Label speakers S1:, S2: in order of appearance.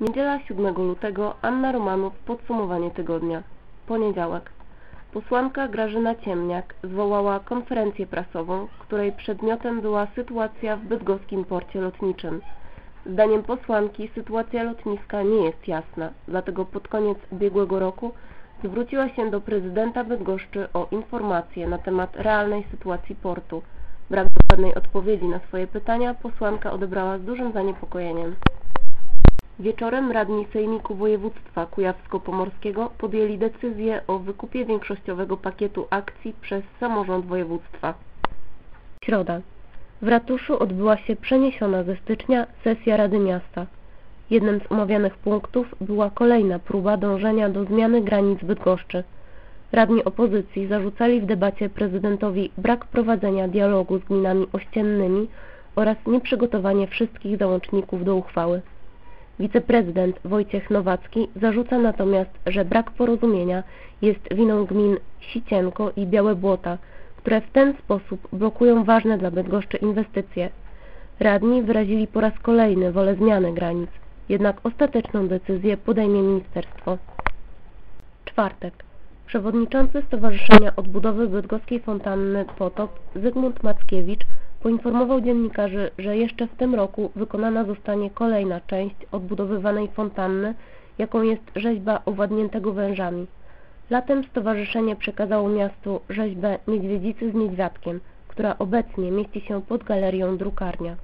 S1: Niedziela 7 lutego Anna Romanów Podsumowanie tygodnia Poniedziałek Posłanka Grażyna Ciemniak zwołała konferencję prasową, której przedmiotem była sytuacja w bydgoskim porcie lotniczym. Zdaniem posłanki sytuacja lotniska nie jest jasna, dlatego pod koniec ubiegłego roku zwróciła się do prezydenta Bydgoszczy o informacje na temat realnej sytuacji portu. Brak dokładnej odpowiedzi na swoje pytania posłanka odebrała z dużym zaniepokojeniem. Wieczorem radni Sejmiku Województwa Kujawsko-Pomorskiego podjęli decyzję o wykupie większościowego pakietu akcji przez samorząd województwa. Środa. W ratuszu odbyła się przeniesiona ze stycznia sesja Rady Miasta. Jednym z omawianych punktów była kolejna próba dążenia do zmiany granic Bydgoszczy. Radni opozycji zarzucali w debacie prezydentowi brak prowadzenia dialogu z gminami ościennymi oraz nieprzygotowanie wszystkich załączników do uchwały. Wiceprezydent Wojciech Nowacki zarzuca natomiast, że brak porozumienia jest winą gmin Sicienko i Białe Błota, które w ten sposób blokują ważne dla Bydgoszczy inwestycje. Radni wyrazili po raz kolejny wolę zmiany granic, jednak ostateczną decyzję podejmie ministerstwo. Czwartek. Przewodniczący Stowarzyszenia Odbudowy Bydgoskiej Fontanny Potop Zygmunt Mackiewicz poinformował dziennikarzy, że jeszcze w tym roku wykonana zostanie kolejna część odbudowywanej fontanny, jaką jest rzeźba owładniętego wężami. Latem stowarzyszenie przekazało miastu rzeźbę Niedźwiedzicy z niedźwiadkiem, która obecnie mieści się pod galerią drukarnia.